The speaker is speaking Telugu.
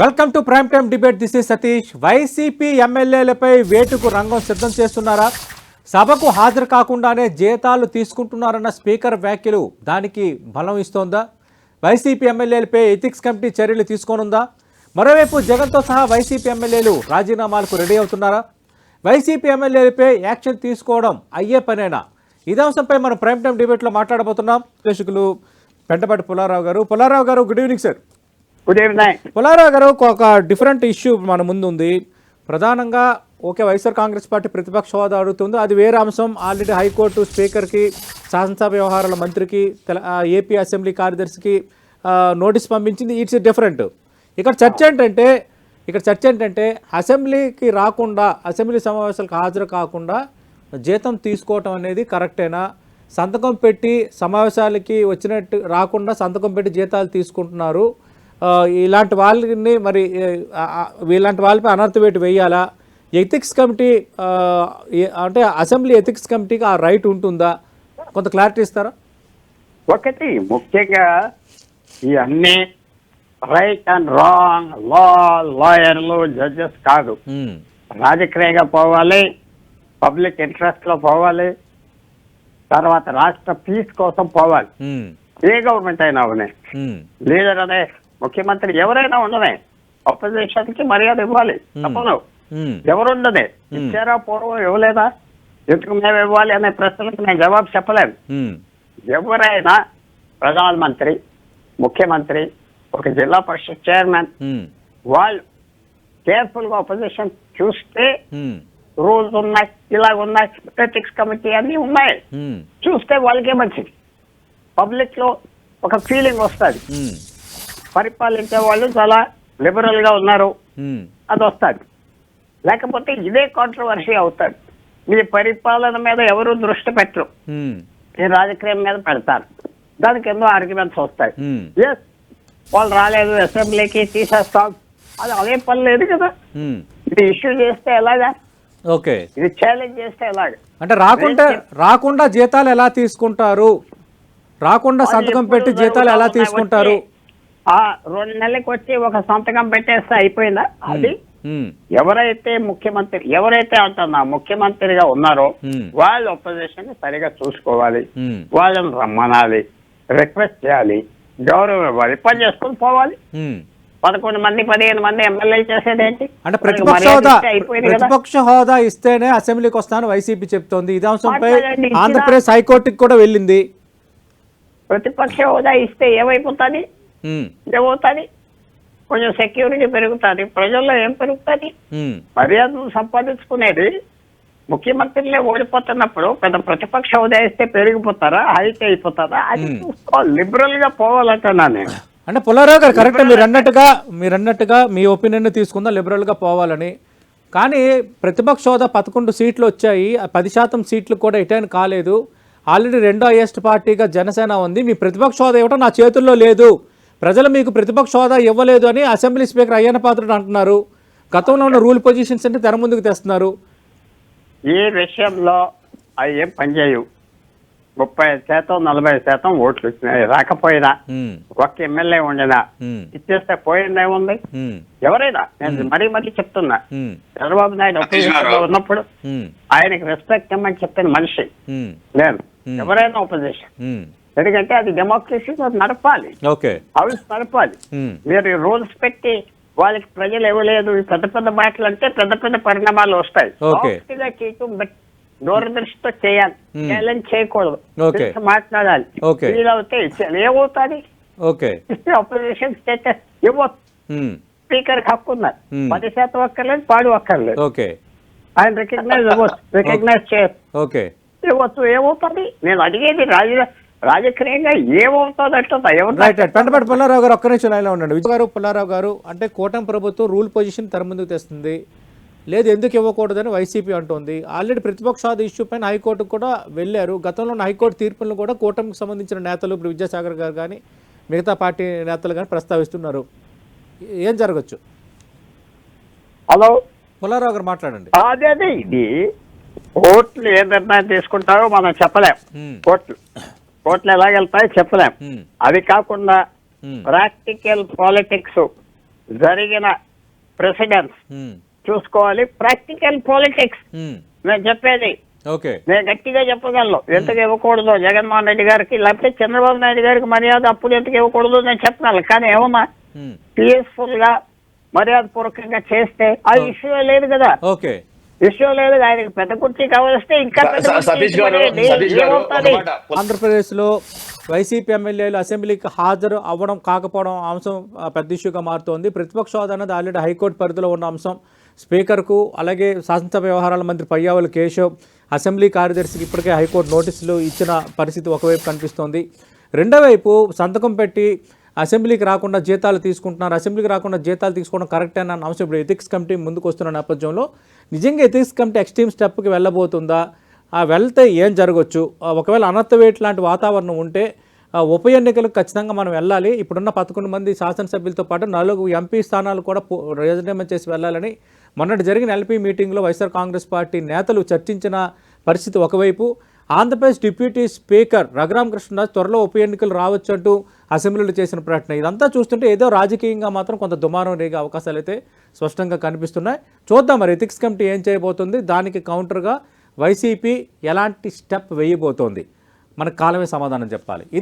Welcome to prime time debate this is Satish YCP ఎమ్మెల్యేలపై వేటుకు రంగం సిద్ధం చేస్తున్నారా? సభకు హాజరు కాకుండానే జీతాలు తీసుకుంటున్నారన్న స్పీకర్ వ్యాఖ్యలు దానికి బలం ఇస్తోందా? వైసీపీ ఎమ్మెల్యేలపై ఎథిక్స్ కమిటీ చర్యలు తీసుకోనుందా? మరోవైపు జగన్తో సహా వైసీపీ ఎమ్మెల్యేలు రాజీనామాలకు రెడీ అవుతున్నారా? వైసీపీ ఎమ్మెల్యేలపై యాక్షన్ తీసుకోవడం అయ్యే పనేనా? ఇదే అంశంపై మనం ప్రైమ్ టైం డిబేట్లో మాట్లాడబోతున్నాం. ప్రేక్షకులు Pentapati Pullarao garu. Pullarao garu good evening sir good evening Pullarao garu ఒక డిఫరెంట్ ఇష్యూ మన ముందు ఉంది ప్రధానంగా ఓకే వైఎస్ఆర్ కాంగ్రెస్ పార్టీ ప్రతిపక్ష హోదా అడుగుతుంది అది వేరే అంశం ఆల్రెడీ హైకోర్టు స్పీకర్కి శాసనసభ వ్యవహారాల మంత్రికి తెల- ఏపీ అసెంబ్లీ కార్యదర్శికి నోటీస్ పంపించింది. ఇట్స్ డిఫరెంట్ ఇక్కడ చర్చ ఏంటంటే ఇక్కడ చర్చ ఏంటంటే అసెంబ్లీకి రాకుండా అసెంబ్లీ సమావేశాలకు హాజరు కాకుండా జీతం తీసుకోవటం అనేది కరెక్టేనా? సంతకం పెట్టి సమావేశాలకి వచ్చినట్టు రాకుండా సంతకం పెట్టి జీతాలు తీసుకుంటున్నారు. ఇలాంటి వాళ్ళని మరి ఇలాంటి వాళ్ళపై అనర్థ వేటు వేయాలా? ఎథిక్స్ కమిటీ అంటే అసెంబ్లీ ఎథిక్స్ కమిటీకి ఆ రైట్ ఉంటుందా? కొంత క్లారిటీ ఇస్తారా? ఒకటి ముఖ్యంగా ఈ అన్ని రైట్ అండ్ రాంగ్ లా లాయర్లు జడ్జెస్ కాదు. ఉమ్, రాజకీయంగా పోవాలి పబ్లిక్ ఇంట్రెస్ట్లో పోవాలి తర్వాత రాష్ట్ర పీస్ కోసం పోవాలి. ఉమ్, ఏ గవర్నమెంట్ అయినా అవనే. లీడర్ అనే ముఖ్యమంత్రి ఎవరైనా ఉండనే ఆపోజిషన్కి మర్యాద ఇవ్వాలి. తప్పను ఉమ్, ఎవరుండదే ఇచ్చారా పూర్వం ఇవ్వలేదా? ఎందుకు మేము ఇవ్వాలి అనే ప్రశ్నలకు నేను జవాబు చెప్పలేను. ఉమ్, ఎవరైనా ప్రధానమంత్రి ముఖ్యమంత్రి ఒక జిల్లా పరిషత్ చైర్మన్ వాళ్ళు కేర్ఫుల్గా అపోజిషన్ చూస్తే రూల్స్ ఉన్నాయి ఇలాగ ఉన్నాయి ఎథిక్స్ కమిటీ అన్ని ఉన్నాయి. చూస్తే వాళ్ళకే మంచిది. పబ్లిక్లో ఒక ఫీలింగ్ వస్తుంది. పరిపాలించే వాళ్ళు చాలా లిబరల్గా ఉన్నారు. అది వస్తుంది లేకపోతే ఇదే కాంట్రవర్సీ అవుతాడు. మీ పరిపాలన మీద ఎవరు దృష్టి పెట్టరు. ఈ రాజకీయం మీద పెడతారు. దానికి ఎన్నో ఆర్గ్యుమెంట్స్ వస్తాయి. ఎస్ వాళ్ళు రాలేదు అసెంబ్లీకి తీసేస్తాం. అది అదే పని లేదు కదా. ఇది ఇష్యూ చేస్తే ఎలాగా? ఓకే. ఇది ఛాలెంజ్ చేస్తే ఎలాగా? అంటే రాకుండా రాకుండా జీతాలు ఎలా తీసుకుంటారు? రాకుండా సంతకం పెట్టి జీతాలు ఎలా తీసుకుంటారు? ఆ రెండు నెలలకు వచ్చి ఒక సంతకం పెట్టేస్తే అయిపోయిందా? అది ఎవరైతే ముఖ్యమంత్రి ఎవరైతే అంటున్నా ముఖ్యమంత్రిగా ఉన్నారో వాళ్ళు ఒపోజిషన్ సరిగా చూసుకోవాలి. వాళ్ళని రమ్మనాలి రిక్వెస్ట్ చేయాలి గౌరవం ఇవ్వాలి పని చేసుకొని పోవాలి. పదకొండు మంది పదిహేను మంది ఎమ్మెల్యేలు చేసేది ఏంటి? అంటే ప్రతిపక్ష హోదా ఇస్తే అయిపోయింది కదా. ప్రతిపక్ష హోదా ఇస్తేనే అసెంబ్లీకి వస్తాను వైసీపీ చెప్తోంది. ఇదే అంశంపై ఆంధ్రప్రదేశ్ హైకోర్టుకి కూడా వెళ్ళింది. ప్రతిపక్ష హోదా ఇస్తే ఏమైపోతుంది ఏమవుతుంది కొంచెం సెక్యూరిటీ పెరుగుతుంది. ప్రజల్లో ఏం పెరుగుతుంది? ఉమ్, మర్యాదను సంపాదించుకునేది ముఖ్యమంత్రిలే ఓడిపోతున్నప్పుడు పెద్ద ప్రతిపక్ష హోదా ఇస్తే పెరిగిపోతారా? హైట్ అయిపోతారా? అది చూసుకోవాలి లిబరల్గా పోవాలంటున్నా నేను. అంటే పుల్లారావు గారు కరెక్ట్ మీరు అన్నట్టుగా మీరు అన్నట్టుగా మీ ఒపీనియన్ తీసుకుందాం లిబరల్గా పోవాలని. కానీ ప్రతిపక్ష హోదా పదకొండు సీట్లు వచ్చాయి. పది శాతం సీట్లు కూడా ఎటైన్ కాలేదు. ఆల్రెడీ రెండో హైయెస్ట్ పార్టీగా జనసేన ఉంది. మీ ప్రతిపక్ష హోదా ఇవ్వటం నా చేతుల్లో లేదు. ప్రజలు మీకు ప్రతిపక్ష హోదా ఇవ్వలేదు అని అసెంబ్లీ స్పీకర్ అయ్యన్న పాత్రుడు అంటున్నారు. గతంలో ఉన్న రూల్ పొజిషన్స్ అంటే తెర ముందుకు తెస్తున్నారు. ఈ విషయంలో అవి ఏం పనిచేయవు ముప్పై శాతం నలభై శాతం ఓట్లు వచ్చినాయి. రాకపోయినా ఒక్క ఎమ్మెల్యే ఉండినా ఇచ్చేస్తే పోయిందేముంది ఎవరైనా నేను మరీ మరీ చెప్తున్నా. చంద్రబాబు నాయుడు ఉన్నప్పుడు ఆయనకి రెస్పెక్ట్ ఇమ్మని చెప్పిన మనిషి నేను. ఎవరైనా ఉమ్. ఎందుకంటే అది డెమోక్రసీ నడపాలి. ఓకే. హౌస్ నడపాలి? ఉమ్, మీరు రూల్స్ పెట్టి వాళ్ళకి ప్రజలు ఇవ్వలేదు పెద్ద పెద్ద మాటలు అంటే పెద్ద పెద్ద పరిణామాలు వస్తాయి. దూరదృష్టితో చేయాలి. Hmm. ఛాలెంజ్ చేయకూడదు. మాట్లాడాలి. వీలవుతే ఏమవుతుంది? అపోజిషన్ స్టేటస్ ఇవ్వచ్చు స్పీకర్ హక్కు ఉన్నది. Hmm. పది శాతం అక్కర్లేదు పాడు అక్కర్లేదు ఓకే. ఆయన రికగ్నైజ్ ఇవ్వచ్చు రికగ్నైజ్ చేయొచ్చు ఓకే. ఇవ్వచ్చు ఏమవుతుంది? నేను అడిగేది రాజ రాజకీయంగా ఏమవుతుంది అంటుందా ఎవరు రైట్ రైట్ పెంటపాటి పుల్లారావు గారు ఒక్క నిమిషం లైన్లో ఉండండి. విజయ్ గారు పుల్లారావు గారు అంటే కూటమి ప్రభుత్వం రూల్ పొజిషన్ తెర ముందుకు తెస్తుంది. లేదు ఎందుకు ఇవ్వకూడదని వైసీపీ అంటోంది. ఆల్రెడీ ప్రతిపక్ష హోదా ఇష్యూ పైన హైకోర్టుకు కూడా వెళ్ళారు. గతంలో ఉన్న హైకోర్టు తీర్పులను కూడా కూటమికి సంబంధించిన నేతలు ఇప్పుడు విద్యాసాగర్ గారు కానీ మిగతా పార్టీ నేతలు కానీ ప్రస్తావిస్తున్నారు. ఏం జరగచ్చు? హలో? పుల్లారావు గారు మాట్లాడండి. అదే ఇది కోర్టులు ఏ నిర్ణయం తీసుకుంటారో మనం చెప్పలేం. కోర్టులు కోర్టులు ఎలాగెళ్తాయో చెప్పలేం. అది కాకుండా ప్రాక్టికల్ పాలిటిక్స్ జరిగిన ప్రెసిడెన్స్ చూసుకోవాలి. ప్రాక్టికల్ పాలిటిక్స్ నేను చెప్పేది. నేను గట్టిగా చెప్పగలను. ఎందుకు ఇవ్వకూడదు? జగన్మోహన్ రెడ్డి గారికి లేకపోతే చంద్రబాబు నాయుడు గారికి మర్యాద అప్పుడు ఎందుకు ఇవ్వకూడదు నేను చెప్పగలను. కానీ ఏమన్నా పీస్ఫుల్గా మర్యాద పూర్వకంగా చేస్తే ఆ ఇష్యూ లేదు కదా. ఇష్యూ లేదు ఆయనకి పెద్ద కుర్చీ కావలిస్తే ఇంకా సతీష్ గారు. సతీష్ గారు? మాట ఆంధ్రప్రదేశ్లో వైసీపీ ఎమ్మెల్యేలు అసెంబ్లీకి హాజరు అవ్వడం కాకపోవడం అంశం పెద్ద ఇష్యూగా మారుతోంది ప్రతిపక్ష హోదా అనేది ఆల్రెడీ హైకోర్టు పరిధిలో ఉన్న అంశం స్పీకర్కు అలాగే శాసనసభ వ్యవహారాల మంత్రి పయ్యావుల కేశవ్ అసెంబ్లీ కార్యదర్శికి ఇప్పటికే హైకోర్టు నోటీసులు ఇచ్చిన పరిస్థితి ఒకవైపు కనిపిస్తోంది రెండో వైపు సంతకం పెట్టి అసెంబ్లీకి రాకుండా జీతాలు తీసుకుంటున్నారు అసెంబ్లీకి రాకుండా జీతాలు తీసుకోవడం కరెక్ట్ అన్న అంశం ఇప్పుడు ఎథిక్స్ కమిటీ ముందుకు వస్తున్న నేపథ్యంలో నిజంగా ఎథిక్స్ కమిటీ ఎక్స్ట్రీమ్ స్టెప్కి వెళ్ళబోతుందా? ఆ వెళ్తే ఏం జరగవచ్చు ఒకవేళ అనర్థవేట్ లాంటి వాతావరణం ఉంటే ఉప ఎన్నికలకు ఖచ్చితంగా మనం వెళ్ళాలి. ఇప్పుడున్న పదకొండు మంది శాసనసభ్యులతో పాటు నలుగురు ఎంపీ స్థానాలు కూడా పో- చేసి వెళ్ళాలని మొన్నటి జరిగిన ఎల్పీ మీటింగ్లో వైఎస్ఆర్ కాంగ్రెస్ పార్టీ నేతలు చర్చించిన పరిస్థితి ఒకవైపు ఆంధ్రప్రదేశ్ డిప్యూటీ స్పీకర్ రఘురామ కృష్ణరాజు త్వరలో ఉప ఎన్నికలు రావచ్చు అంటూ అసెంబ్లీలో చేసిన ప్రకటన. ఇదంతా చూస్తుంటే ఏదో రాజకీయంగా మాత్రం కొంత దుమారం రేగే అవకాశాలు అయితే స్పష్టంగా కనిపిస్తున్నాయి. చూద్దాం మరి ఎథిక్స్ కమిటీ ఏం చేయబోతుంది? దానికి కౌంటర్గా వైసీపీ ఎలాంటి స్టెప్ వేయబోతోంది? మనకు కాలమే సమాధానం చెప్పాలి. ఇది